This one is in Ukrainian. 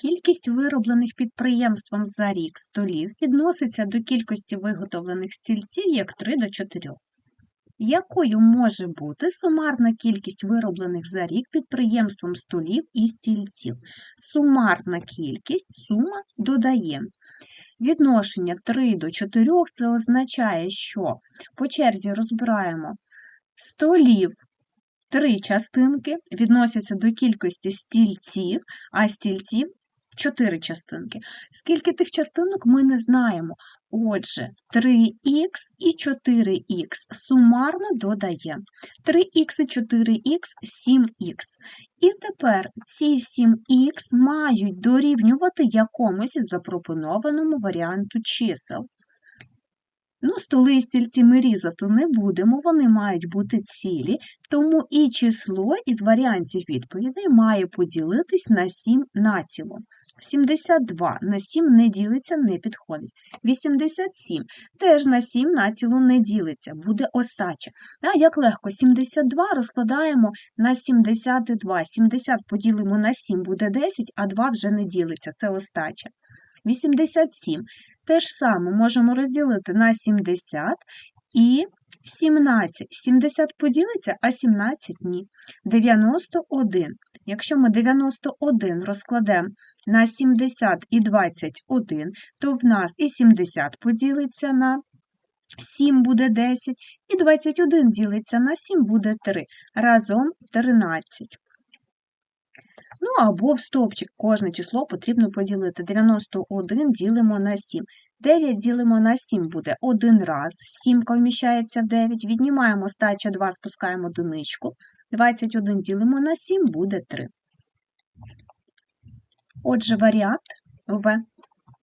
Кількість вироблених підприємством за рік столів відноситься до кількості виготовлених стільців як 3 до 4. Якою може бути сумарна кількість вироблених за рік підприємством столів і стільців? Сумарна кількість сума додає. Відношення 3 до 4 це означає, що по черзі розбираємо столів три частинки відносяться до кількості стільців, а стільців чотири частинки. Скільки тих частинок ми не знаємо. Отже, 3х і 4х сумарно додаємо. 3х і 4х 7х. І тепер ці 7х мають дорівнювати якомусь запропонованому варіанту чисел. Ну, столи і стільці ми різати не будемо, вони мають бути цілі, тому і число із варіантів відповідей має поділитись на 7 націло. 72 на 7 не ділиться, не підходить. 87 теж на 7 націло не ділиться, буде остача. А як легко, 72 розкладаємо на 72. 70 поділимо на 7 буде 10, а 2 вже не ділиться, це остача. 87 те ж саме можемо розділити на 70 і 17. 70 поділиться, а 17 ні. 91. Якщо ми 91 розкладемо на 70 і 21, то в нас і 70 поділиться на 7 буде 10, і 21 ділиться на 7 буде 3. Разом 13. Ну або в стовпчик кожне число потрібно поділити. 91 ділимо на 7. 9 ділимо на 7 буде 1 раз. 7 вміщається в 9. Віднімаємо стача 2, спускаємо одиничку. 21 ділимо на 7 буде 3. Отже, варіант В.